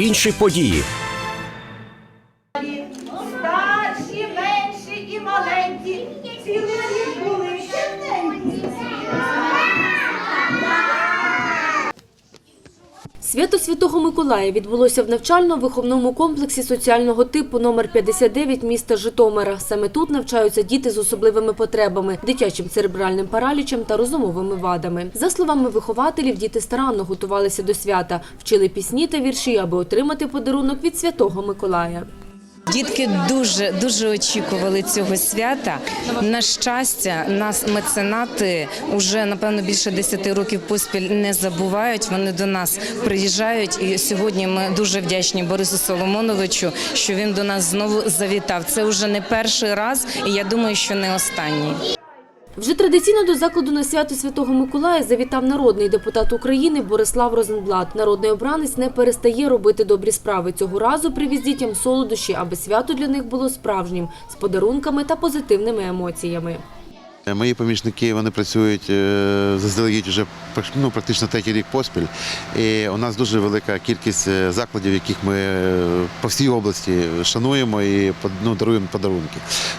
Інші події. Свято Святого Миколая відбулося в навчально-виховному комплексі соціального типу номер 59 міста Житомира. Саме тут навчаються діти з особливими потребами, дитячим церебральним паралічем та розумовими вадами. За словами вихователів, діти старанно готувалися до свята, вчили пісні та вірші, аби отримати подарунок від Святого Миколая. Дітки дуже дуже очікували цього свята. На щастя, нас меценати вже напевно більше 10 років поспіль не забувають. Вони до нас приїжджають. І сьогодні ми дуже вдячні Борису Соломоновичу, що він до нас знову завітав. Це вже не перший раз, і я думаю, що не останній. Вже традиційно до закладу на свято Святого Миколая завітав народний депутат України Борислав Розенблат. Народний обранець не перестає робити добрі справи. Цього разу привіз дітям солодощі, аби свято для них було справжнім, з подарунками та позитивними емоціями. Е, Мої помічники вони працюють е, заздалегідь вже ну, практично третій рік поспіль. І у нас дуже велика кількість е, закладів, яких ми по всій області шануємо і ну, даруємо подарунки.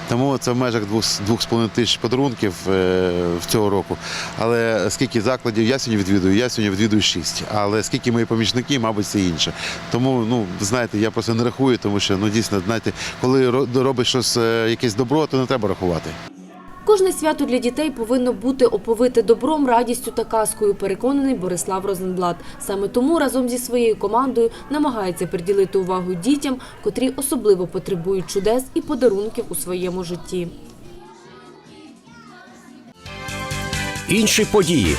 Тому це в межах двох з- двох з половиною тисяч подарунків в цього року. Але скільки закладів я сьогодні відвідую, я сьогодні відвідую шість. Але скільки мої помічники, мабуть, це інше. Тому ну знаєте, я просто не рахую, тому що ну дійсно, знаєте, коли ро- робиш щось якесь добро, то не треба рахувати. Кожне свято для дітей повинно бути оповите добром, радістю та казкою, переконаний Борислав Розенблат. Саме тому разом зі своєю командою намагається приділити увагу дітям, котрі особливо потребують чудес і подарунків у своєму житті. Інші події.